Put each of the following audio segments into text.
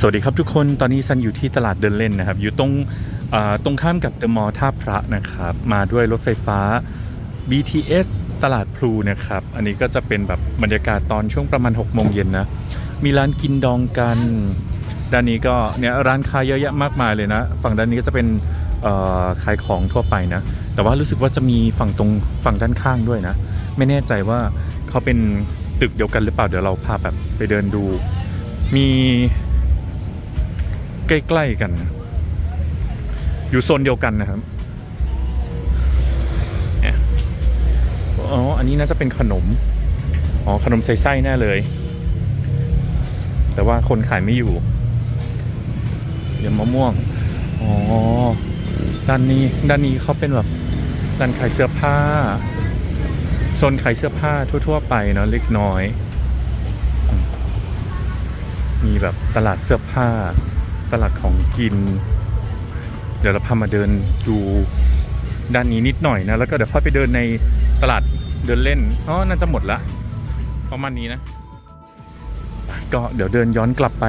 สวัสดีครับทุกคน ตอนนี้ซันอยู่ที่ตลาดเดินเล่นนะครับ อยู่ตรงตรงข้ามกับเดอะมอลล์ท่าพระนะครับ มาด้วยรถไฟฟ้า BTS ตลาดพลูนะครับ อันนี้ก็จะเป็นแบบบรรยากาศตอนช่วงประมาณ6โมงเย็นนะ มีร้านกินดองกัน ด้านนี้ก็เนี่ยร้านค้าเยอะแยะมากมายเลยนะ ฝั่งด้านนี้ก็จะเป็นขายของทั่วไปนะ แต่ว่ารู้สึกว่าจะมีฝั่งตรงฝั่งด้านข้างด้วยนะ ไม่แน่ใจว่าเขาเป็นตึกเดียวกันหรือเปล่า เดี๋ยวเราพาแบบไปเดินดู มี ใกล้ ๆ กัน อยู่โซนเดียวกันนะครับเนี่ยอ๋อ อันนี้น่าจะเป็นขนม อ๋อ ขนมใส่ไส้แน่เลย แต่ว่าคนขายไม่อยู่ เดี๋ยวมะม่วง อ๋อ ด้านนี้ ด้านนี้เขาเป็นแบบด้านขายเสื้อผ้า โซนขายเสื้อผ้าทั่ว ๆ ไปเนาะเล็กน้อย มีแบบตลาดเสื้อผ้า ตลาดของกิน เดี๋ยวเราพามาเดินดูด้านนี้นิดหน่อยนะ แล้วก็เดี๋ยวค่อยไปเดินในตลาดเดินเล่นอ๋อน่าจะหมดละประมาณนี้นะ ก็เดี๋ยวเดินย้อนกลับไป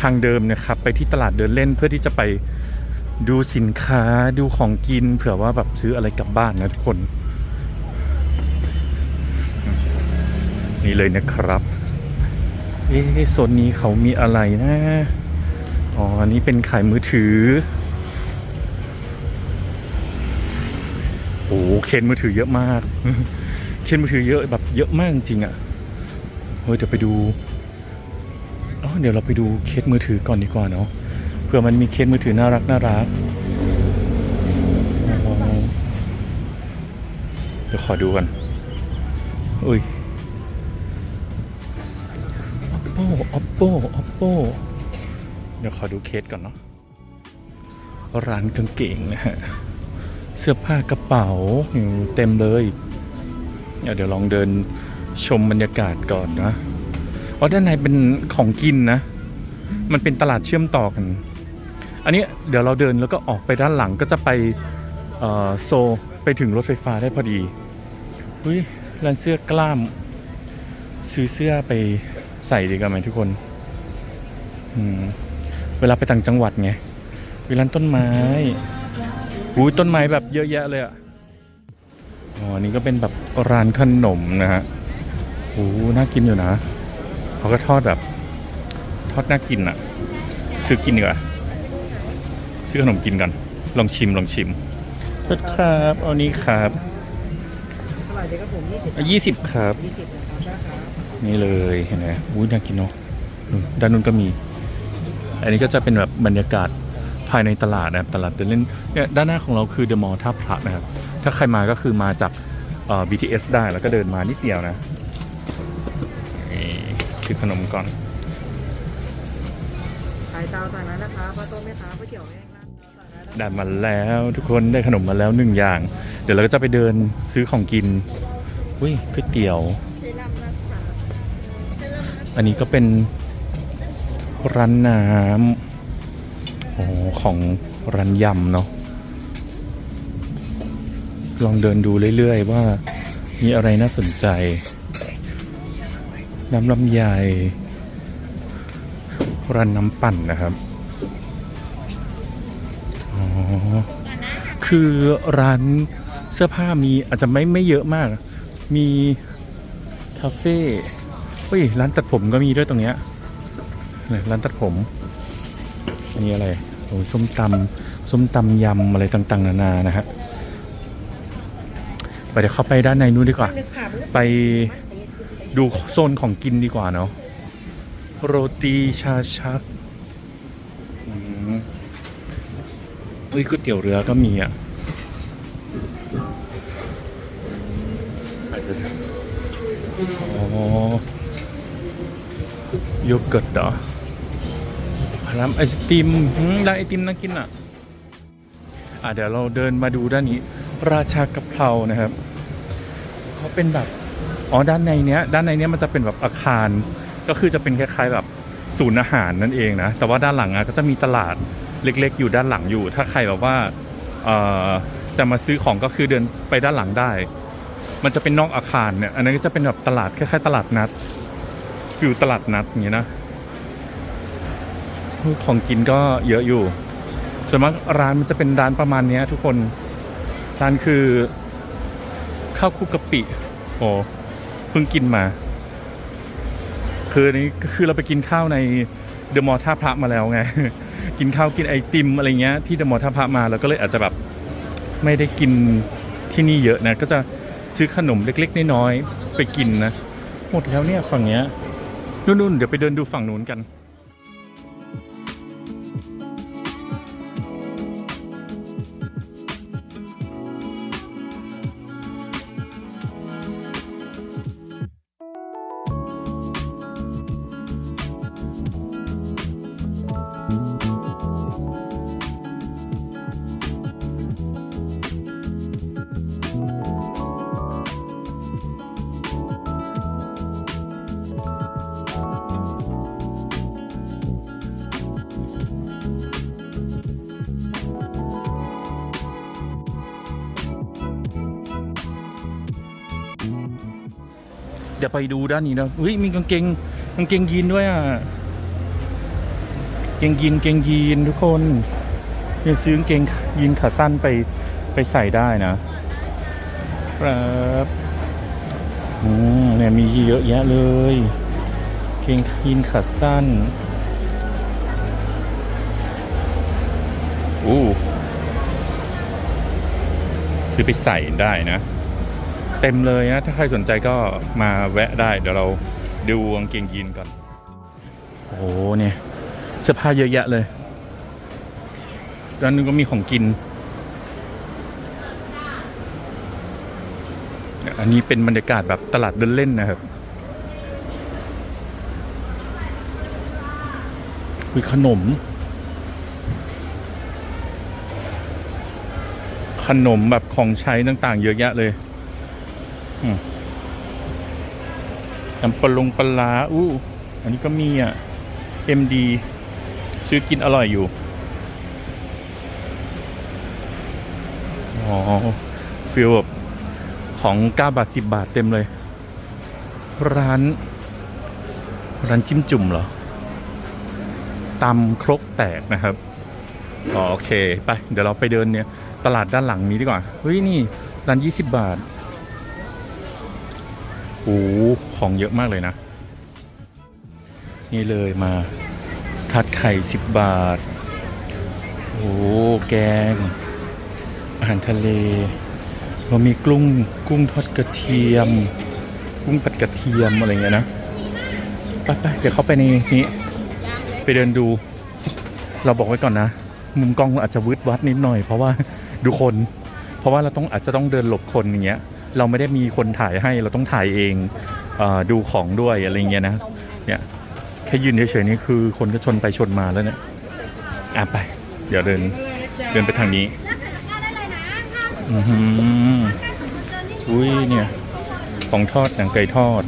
ทางเดิมนะครับ ไปที่ตลาดเดินเล่นเพื่อที่จะไปดูสินค้าดูของกินเผื่อว่าแบบซื้ออะไรกลับบ้านนะทุกคน นี่เลยนะครับ เอ๊ะโซนนี้เขามีอะไรนะ อ๋อ อันนี้เป็นขายมือถือ โอ้เคนมือถือเยอะมาก เคนมือถือเยอะแบบเยอะมากจริงอะ่ะ เฮ้ยเดี๋ยวไปดูอ๋อเดี๋ยวเราไปดูเคสมือถือก่อนดีกว่าเนาะ เผื่อมันมีเคสมือถือน่ารักน่ารัก เดี๋ยวขอดูกันอุ้ย oppo oppo oppo เดี๋ยวขอดูเคสก่อนเนาะร้านกางเกงนะฮะเสื้อผ้ากระเป๋าอยู่เต็มเลยเดี๋ยวลองเดินชมบรรยากาศก่อนนะอ๋อด้านในเป็นของกินนะ มันเป็นตลาดเชื่อมต่อกัน อันนี้เดี๋ยวเราเดินแล้วก็ออกไปด้านหลังก็จะไปเอ่อโซไปถึงรถไฟฟ้าได้พอดีอุ้ยร้านเสื้อกล้าม ซื้อเสื้อไปใส่ดีกว่าไหมทุกคน อืม เวลาไปต่างจังหวัดไงเวลาต้นไม้อุ้ยต้นไม้แบบเยอะแยะเลยอะอ๋อนี่ก็เป็นแบบร้านขนมนะฮะโอ้น่ากินอยู่นะเขาก็ทอดแบบ ทอดน่ากินอะ ซื้อกินดีกว่าซื้อขนมกินกัน ลองชิมลองชิมโทษครับ เอานี้ครับเท่าไหร่ดีครับผมยี่สิบครับ นี่เลยเห็นไหมอุ้ยน่ากินเนาะด้านนู้นก็มี อันนี้ก็จะเป็นแบบบรรยากาศภายในตลาดนะครับตลาดเดินเล่นเนี่ยด้านหน้าของเราคือเดอะมอลล์ท่าพระนะครับ ถ้าใครมาก็คือมาจากเอ่อ BTS ได้แล้วก็เดินมานิดเดียวนะนี่คือขนมก่อนไข่เตาสั่งนั้นนะครับปลาต้มไหมครับก๋วยเตี๋ยวแห้งนะสั่งนั้นนะได้มาแล้วทุกคนได้ขนมมาแล้วหนึ่งอย่าง เดี๋ยวเราก็จะไปเดินซื้อของกินอุ้ยก๋วยเตี๋ยวอันนี้ก็เป็น ร้านน้ำโอ้ของร้านยำเนาะลองเดินดูเรื่อย ๆ ว่ามีอะไรน่าสนใจ น้ำลำไยร้านน้ำปั่นนะครับอ๋อคือร้านเสื้อผ้ามีอาจจะไม่ไม่เยอะมาก มีคาเฟ่เฮ้ยร้านตัดผมก็มีด้วยตรงเนี้ยเนี่ย ร้านตัดผมอันนี้อะไรโอ้ส้มตำส้มตำยำอะไรต่างๆ นานานะฮะไปเดี๋ยวเข้าไปด้านในนู้นดีกว่า ไปดูโซนของกินดีกว่าเนาะโรตีชาชักอุ้ยก๋วยเตี๋ยวเรือก็มีอะอ๋อโยเกิร์ตเหรอ ร้านไอศติมหืมร้านไอติมน่ากินอะอะเดี๋ยวเราเดินมาดูด้านนี้ ราชากะเพรานะครับเขาเป็นแบบอ๋อด้านในเนี้ย ด้านในเนี้ยมันจะเป็นแบบอาคาร ก็คือจะเป็นคล้ายๆแบบศูนย์อาหารนั่นเองนะแต่ว่าด้านหลังอะก็จะมีตลาดเล็ก ๆ อยู่ด้านหลังอยู่ ถ้าใครแบบว่าจะมาซื้อของก็คือเดินไปด้านหลังได้ มันจะเป็นนอกอาคารเนี่ย อันนั้นก็จะเป็นแบบตลาดคล้ายๆตลาดนัดฟิวตลาดนัดอย่างเงี้ยนะ ของกินก็เยอะอยู่ ส่วนมากร้านมันจะเป็นร้านประมาณนี้ทุกคน ร้านคือ ข้าวคุกกะปิ โอ้เพิ่งกินมา คือนี้คือเราไปกินข้าวในเดอะมอลท่าพระมาแล้วไง กินข้าวกินไอติมอะไรเงี้ยที่เดอะมอลท่าพระมาแล้วก็เลยอาจจะแบบไม่ได้กินที่นี่เยอะนะ ก็จะซื้อขนมเล็กๆน้อยๆไปกินนะ หมดแล้วเนี่ยฝั่งเนี้ยนู่นๆเดี๋ยวไปเดินดูฝั่งนู้นกัน ดี๋ยวไปดูด้านนี้นะอุ้ยมีกางเกงกางเกงยีนด้วยอะเกงยีนเกงยีนทุกคนยังซื้อกางเกงยีนขาสั้นไปไปใส่ได้นะครับอืมเนี่ยมีเยอะแยะเลยเกงยีนขาสั้นอู้ซื้อไปใส่ได้นะ เต็มเลยนะ ถ้าใครสนใจก็มาแวะได้ เดี๋ยวเราดูกางเกงยีนก่อน โอ้โหเนี่ยเสื้อผ้าเยอะแยะเลยด้านนึงก็มีของกิน อันนี้เป็นบรรยากาศแบบตลาดเดินเล่นนะครับมีขนม ขนมแบบของใช้ต่างๆ เยอะแยะเลย น้ำปลาลงปลาร้าอู้อันนี้ก็มีอะ MD ซื้อกินอร่อยอยู่ อ๋อฟิลแบบของ9บาท10บาทเต็มเลย ร้าน ร้านจิ้มจุ่มเหรอตำครกแตกนะครับโอเค ไป เดี๋ยวเราไปเดินเนี่ย ตลาดด้านหลังนี้ดีกว่า เฮ้ย นี่ร้าน 20 บาท โอ้โหของเยอะมากเลยนะ นี่เลยมาทัดไข่สิบบาท โอ้โหแกง อาหารทะเล เรามีกุ้งกุ้งทอดกระเทียม กุ้งผัดกระเทียมอะไรเงี้ยนะไปไปเดี๋ยวเข้าไปในนี้ไปเดินดู เราบอกไว้ก่อนนะ มุมกล้องอาจจะวืดวัดนิดหน่อย เพราะว่าดูคน เพราะว่าเราต้องอาจจะต้องเดินหลบคนอย่างเงี้ย เราไม่ได้มีคนถ่ายให้เราต้องถ่ายเองอดูของด้วยอะไรเงี้ยนะเนี่ยแค่ยืนเฉยๆนี่คือคนก็ชนไปชนมาแล้วเนี่ยอะไป เดี๋ยวเดินเดินไปทางนี้อือหืออุ้ยเนี่ยของทอดหนังไก่ทอด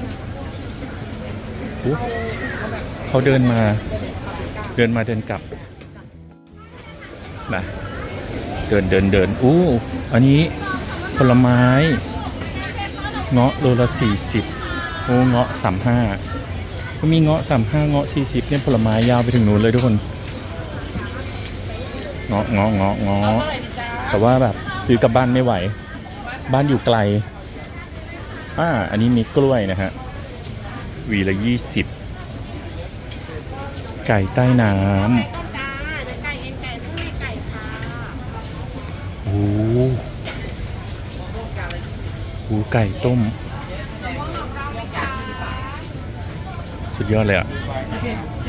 อเขาเดินมา เดินมาเดินกลับนะเดินเดินเดินอู้อันนี้ผลไม้ เงาะโลละสี่สิบโอ้เงาะสามห้าก็มีเงาะสามห้าเงาะสี่สิบเนี่ยผลไม้ยาวไปถึงนู้นเลยทุกคนเงาะเงาะเงาะเงาะแต่ว่าแบบซื้อกลับบ้านไม่ไหว บ้านอยู่ไกลอ่าอันนี้มีกล้วยนะฮะวีละยี่สิบไก่ใต้น้จ้าเดี๋ยวไก่เอ็นไก่ตุ้ยไก่ค่ะำโอ้โหโอ้โหไก่ต้ม สุดยอดเลยอะ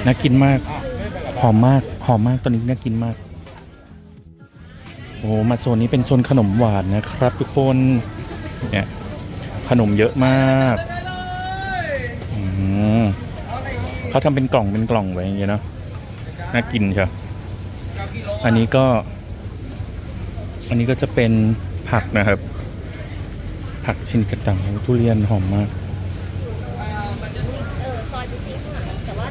น่ากินมาก หอมมาก หอมมากตอนนี้น่ากินมาก โอ้มาโซนนี้เป็นโซนขนมหวานนะครับ ทุกคน เนี่ย ขนมเยอะมากมเขาทำเป็นกล่องเป็นกล่องไว้อย่างเงี้ยเนาะ น่ากินใช่อันนี้ก็ อันนี้ก็จะเป็นผักนะครับ ผักชินกระตังทุเรียนหอมมาก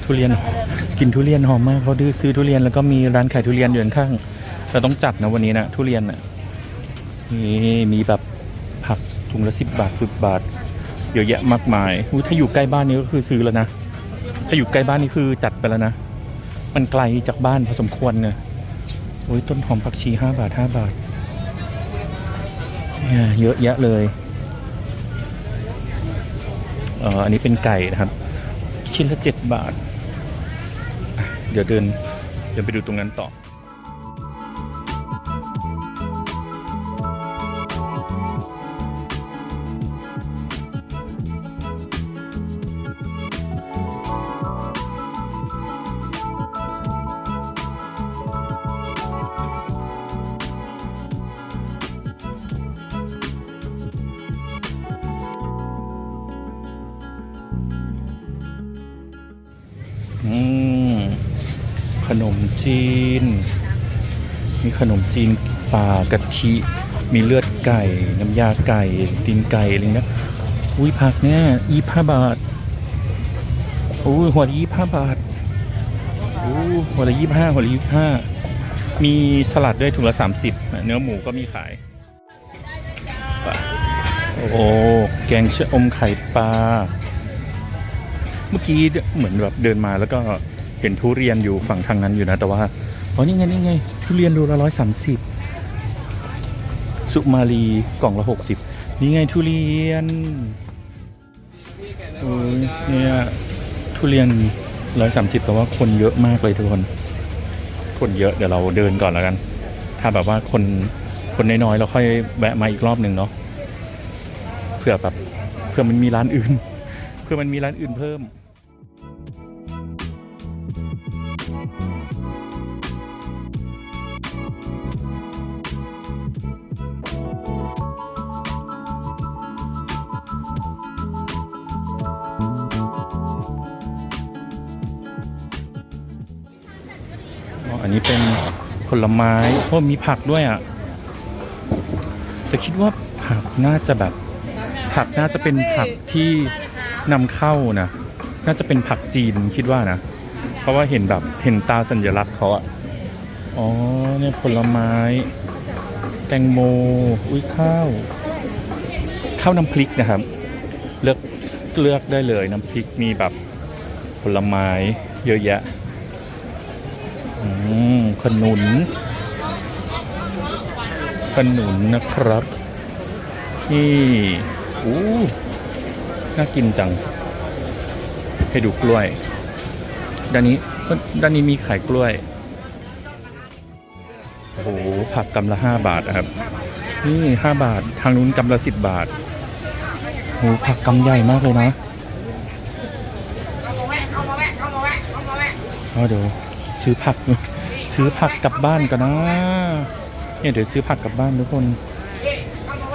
ทุเรียนหอมกินทุเรียนหอมมากเขาดื้อซื้อทุเรียนแล้วก็มีร้านขายทุเรียนอยู่ข้างๆเราต้องจัดนะวันนี้นะทุเรียนอะนี่มีแบบผักถุงละสิบบาทสิบบาทเยอะแยะมากมายอุ๊ยถ้าอยู่ใกล้บ้านนี้ก็คือซื้อแล้วนะ ถ้าอยู่ใกล้บ้านนี่คือจัดไปแล้วนะ มันไกลจากบ้านพอสมควรเนี่ยโอ้ยต้นหอมผักชีห้าบาทห้าบาทเนี่ยเยอะแยะเลยเอออันนี้เป็นไก่นะครับ ชิ้นละเจ็ดบาท เดี๋ยวเดินเดินไปดูตรงนั้นต่อ มีขนมจีนปลากะทิ มีเลือดไก่ น้ำยาไก่ตีนไก่อะไรเงี้ยอุ้ยผักเนี่ยยี่ห้าบาทอุ้ยหัวละยี่ห้าบาทอู้หัวละยี่ห้าหัวละยี่ห้ามีสลัดด้วยถุงละสามสิบเนื้อหมูก็มีขาย โอ้แกงชะอมไข่ปลาเมื่อกี้เหมือนแบบเดินมาแล้วก็เห็นทุเรียนอยู่ฝั่งทางนั้นอยู่นะ แต่ว่า อ๋อนี่ไงนี่ไงทุเรียนดูละร้อยสามสิบสุมาลีกล่องละหกสิบนี่ไงทุเรียนโอ้ยเนี่ยทุเรียนร้อยสามสิบแต่ว่าคนเยอะมากเลยทุกคน คนเยอะเดี๋ยวเราเดินก่อนแล้วกัน ถ้าแบบว่าคนคนน้อยๆเราค่อยแวะมาอีกรอบหนึ่งเนาะเผื่อแบบเผื่อมันมีร้านอื่น เพื่อมันมีร้านอื่นเพิ่ม ไม้โอ้มีผักด้วยอะแต่คิดว่าผักน่าจะแบบ ผักน่าจะเป็นผักที่นำเข้านะน่าจะเป็นผักจีนคิดว่านะ เพราะว่าเห็นแบบเห็นตาสัญลักษณ์เขาอะอ๋อเนี่ยผลไม้ แตงโม อุ้ยข้าว ข้าวน้ำพริกนะครับ เลือกเลือกได้เลยน้ำพริกมีแบบผลไม้เยอะแยะ มขนุน ขนุนนะครับ นี่อู้น่ากินจัง ให้ดูกล้วย ด้านนี้ด้านนี้มีขายกล้วย โอ้โห ผักกำละห้าบาทครับ นี่ห้าบาท ทางนู้นกำละสิบบาทโอ้โหผักกำใหญ่มากเลยนะเอาเดี๋ยวซื้อผัก ซื้อผักกลับบ้านกันนะเนี่ยเดี๋ยวซื้อผักกลับบ้านทุกคน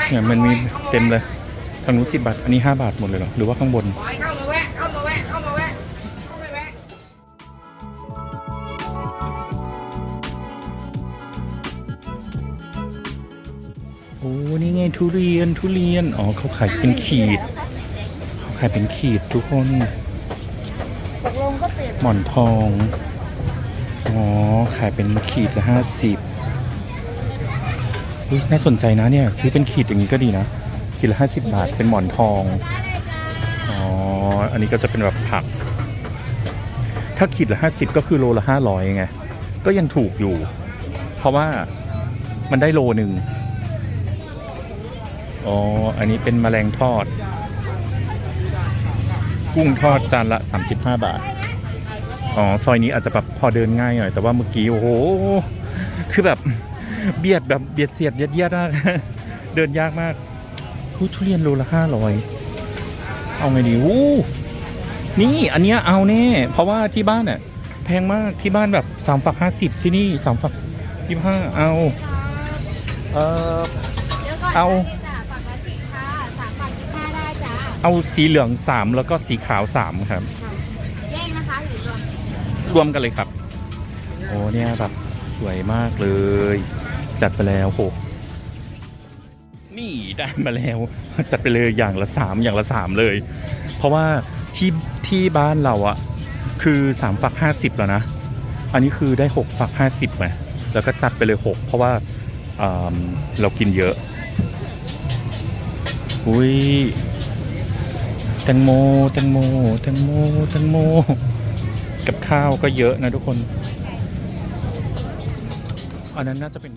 เนี่ยมันมีเต็มเลยทางนู้นสิบบาท อันนี้ห้าบาทหมดเลยเหรอหรือว่าข้างบนขอให้เข้ามาแวะเข้ามาแวะเข้ามาแวะเข้ามาแวะโอ้นี่ไงทุเรียนทุเรียน อ๋อเขาขายเป็นขีด เขาขายเป็นขีดทุกคนตกลงก็เปลี่ยนหมอนทอง อ๋อ ขายเป็นขีดละห้าสิบน่าสนใจนะเนี่ย ซื้อเป็นขีดอย่างนี้ก็ดีนะ ขีดละห้าสิบบาท เป็นหมอนทอง อ๋อ อันนี้ก็จะเป็นแบบผัก ถ้าขีดละห้าสิบก็คือโลละห้าร้อยไง ก็ยังถูกอยู่ เพราะว่ามันได้โลหนึ่งอ๋อ อันนี้เป็นแมลงทอด กุ้งทอดจานละ 35 บาท อ๋อซอยนี้อาจจะแบบพอเดินง่ายหน่อยแต่ว่าเมื่อกี้โอ้โหคือแบบเบียดแบบเบียดเสียดเยียดเยียดมากเดินยากมากอู้ทุเรียนโลละห้าร้อยเอาไงดีวู้นี่อันเนี้ยเอาแน่เพราะว่าที่บ้านเนี่ยแพงมากที่บ้านแบบสามฝักห้าสิบที่นี่สามฝักยี่ห้าเอาเออเดี๋ยวก่อนเอาจ้ะฝากละสิบค่ะสามฝากยี่ห้าได้จ้าเอาสีเหลืองสามแล้วก็สีขาวสามครับ แยกนะคะหรือรวม รวมกันเลยครับ โอ้เนี่ยแบบสวยมากเลย จัดไปแล้วโหนี่ได้มาแล้ว จัดไปเลยอย่างละสามอย่างละสามเลย เพราะว่าที่ที่บ้านเราอะคือสามฝักห้าสิบแล้วนะ อันนี้คือได้หกฝักห้าสิบไงแล้วก็จัดไปเลยหกเพราะว่าอ่าเรากินเยอะ อุ้ยแตงโมแตงโมแตงโมแตงโม กับข้าวก็เยอะนะทุกคน อันนั้นน่าจะเป็น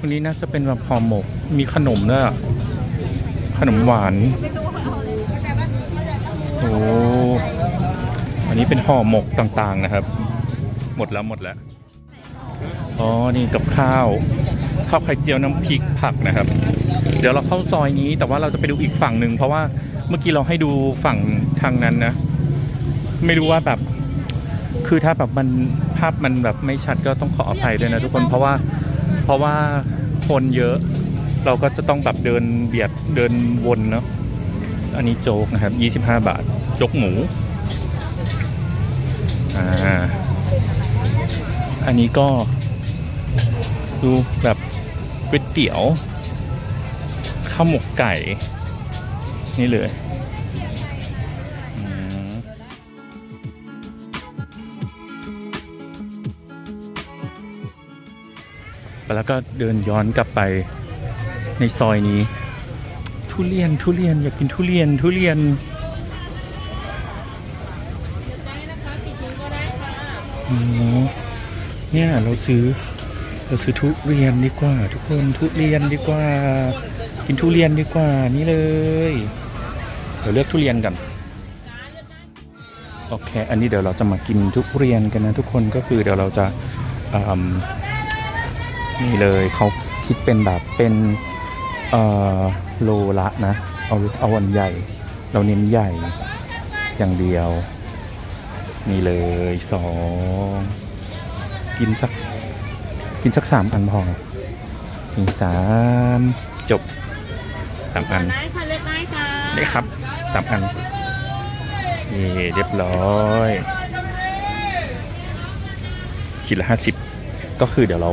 วันนี้น่าจะเป็นแบบห่อหมก มีขนมด้วยขนมหวาน โอ้อันนี้เป็นห่อหมกต่างๆนะครับ หมดแล้วหมดแล้ว อ๋อ นี่กับข้าว ข้าวไข่เจียวน้ำพริกผักนะครับ เดี๋ยวเราเข้าซอยนี้ แต่ว่าเราจะไปดูอีกฝั่งหนึ่งเพราะว่าเมื่อกี้เราให้ดูฝั่งทางนั้นนะ ไม่รู้ว่าแบบ คือถ้าแบบมันภาพมันแบบไม่ชัดก็ต้องขออภัยด้วยนะทุกคนเพราะว่าเพราะว่าคนเยอะ เราก็จะต้องแบบเดินเบียดเดินวนเนาะอันนี้โจ๊กนะครับ 25 บาทโจ๊กหมูอ่าอันนี้ก็ดูแบบก๋วยเตี๋ยวข้าวหมกไก่ นี่เลย แล้วก็เดินย้อนกลับไปในซอยนี้ ทุเรียนทุเรียนอยากกินทุเรียนทุเรียนอ๋อเนี่ยเราซื้อเราซื้อทุเรียนดีกว่า ทุกคนทุเรียนดีกว่า กินทุเรียนดีกว่านี่เลยเดี๋ยวเลือกทุเรียนกันโอเค อันนี้เดี๋ยวเราจะมากินทุเรียนกันนะทุกคนก็คือเดี๋ยวเราจะ นี่เลยเขาคิดเป็นแบบเป็นเอ่อโลละนะ เอาเอาวันใหญ่ เราเน้นใหญ่อย่างเดียว นี่เลยสองกินสักกินสักสามอันพอมีสามจบสามอันได้ค่ะเล็กได้ค่ะได้ครับสามอันนี่เรียบร้อยขีดละห้าสิบก็คือเดี๋ยวเรา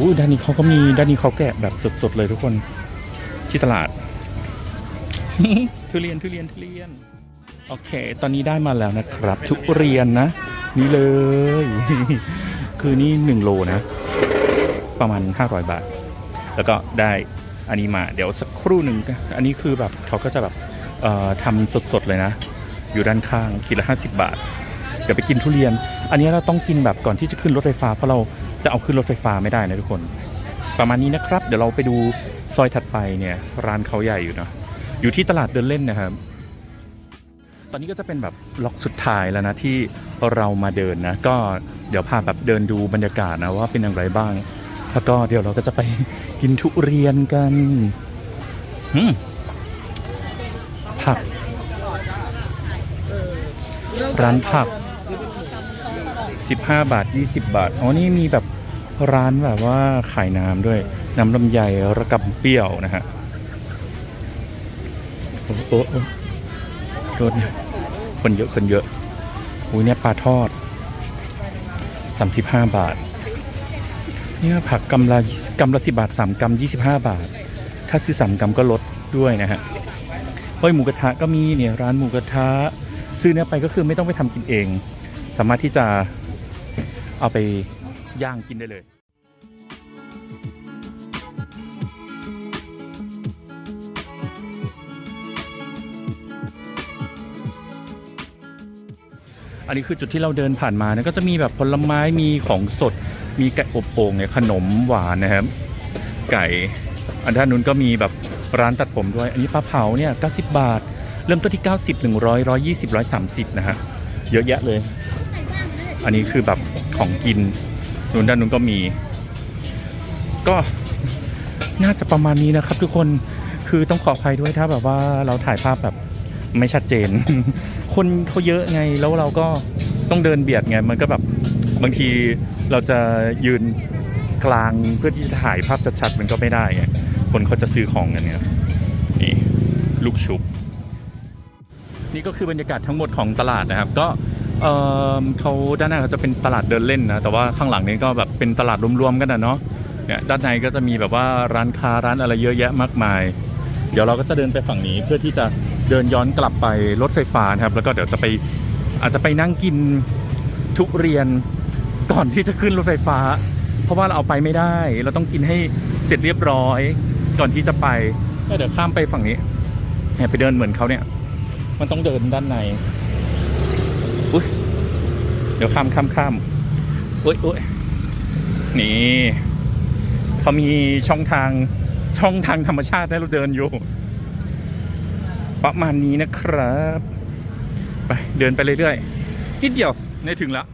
อู้ด้านนี้เขาก็มีด้านนี้เขาแกะแบบสดๆเลยทุกคนที่ตลาด ทุเรียนทุเรียนทุเรียน โอเค ตอนนี้ได้มาแล้วนะครับ ทุเรียนนะ นี่เลย คือนี่หนึ่งโลนะ ประมาณ 500 บาท แล้วก็ได้อันนี้มาเดี๋ยวสักครู่หนึ่งอันนี้คือแบบเขาก็จะแบบทำสดๆเลยนะ อยู่ด้านข้างคิดละ50บาท เดี๋ยวไปกินทุเรียน อันนี้เราต้องกินแบบก่อนที่จะขึ้นรถไฟฟ้าเพราะเรา จะเอาขึ้นรถไฟฟ้าไม่ได้นะทุกคน ประมาณนี้นะครับ เดี๋ยวเราไปดูซอยถัดไปเนี่ยร้านเขาใหญ่อยู่เนะอยู่ที่ตลาดเดินเล่นนะครับ ตอนนี้ก็จะเป็นแบบล็อกสุดท้ายแล้วนะที่เรามาเดินนะ ก็เดี๋ยวพาแบบเดินดูบรรยากาศนะว่าเป็นอย่างไรบ้าง แล้วก็เดี๋ยวเราก็จะไปกินทุเรียนกันอืมผักร้านผัก 15 บาท 20 บาท อ๋อ นี่มีแบบร้านแบบว่าขายน้ำด้วย น้ำลำไยระกำเปรี้ยวนะฮะโอ้โหโอ้โหโทษนคนเยอะ คนเยอะอุ้ยเนี่ยปลาทอด 35 บาท เนี่ยผักกำละกำละสิบาทสามกำยี่สิบห้าบาท ถ้าซื้อสามกำก็ลดด้วยนะฮะเฮ้ยหมูกระทะก็มีเนี่ยร้านหมูกระทะ ซื้อเนี่ยไปก็คือไม่ต้องไปทำกินเอง สามารถที่จะ เอาไปย่างกินได้เลยอันนี้คือจุดที่เราเดินผ่านมานะก็จะมีแบบผลไม้มีของสด มีไก่อบโอ่งเนี่ยขนมหวานนะครับ ไก่ อันด้านนู้นก็มีแบบร้านตัดผมด้วย อันนี้ปลาเผาเนี่ย90 บาท เริ่มต้นที่ 90 100 120 130 นะฮะ เยอะแยะเลย อันนี้คือแบบ ของกินนู้นด้านนู้นก็มี ก็น่าจะประมาณนี้นะครับ ทุกคนคือต้องขออภัยด้วยถ้าแบบว่าเราถ่ายภาพแบบไม่ชัดเจน คนเขาเยอะไงแล้วเราก็ต้องเดินเบียดไงมันก็แบบบางทีเราจะยืนกลางเพื่อที่จะถ่ายภาพชัดๆมันก็ไม่ได้ไงคนเขาจะซื้อของกันเนี่ยนี่ลูกชุบ นี่ก็คือบรรยากาศทั้งหมดของตลาดนะครับ ก็ เอ่อเขาด้านหน้าเขาจะเป็นตลาดเดินเล่นนะ แต่ว่าข้างหลังนี้ก็แบบเป็นตลาดรวมๆกันนะเนาะเนี่ยด้านในก็จะมีแบบว่าร้านค้าร้านอะไรเยอะแยะมากมาย เดี๋ยวเราก็จะเดินไปฝั่งนี้เพื่อที่จะเดินย้อนกลับไปรถไฟฟ้านะครับ แล้วก็เดี๋ยวจะไปอาจจะไปนั่งกินทุเรียนก่อนที่จะขึ้นรถไฟฟ้า เพราะว่าเราเอาไปไม่ได้ เราต้องกินให้เสร็จเรียบร้อยก่อนที่จะไปก็เดี๋ยวข้ามไปฝั่งนี้เนี่ยไปเดินเหมือนเขาเนี่ย มันต้องเดินด้านใน อุ้ยเดี๋ยวข้ามข้ามข้ามอุ้ยอุ้ยนี่เขามีช่องทางช่องทางธรรมชาติให้เราเดินอยู่ ประมาณนี้นะครับ ไปเดินไปเรื่อยๆนิดเดียวในถึงแล้ว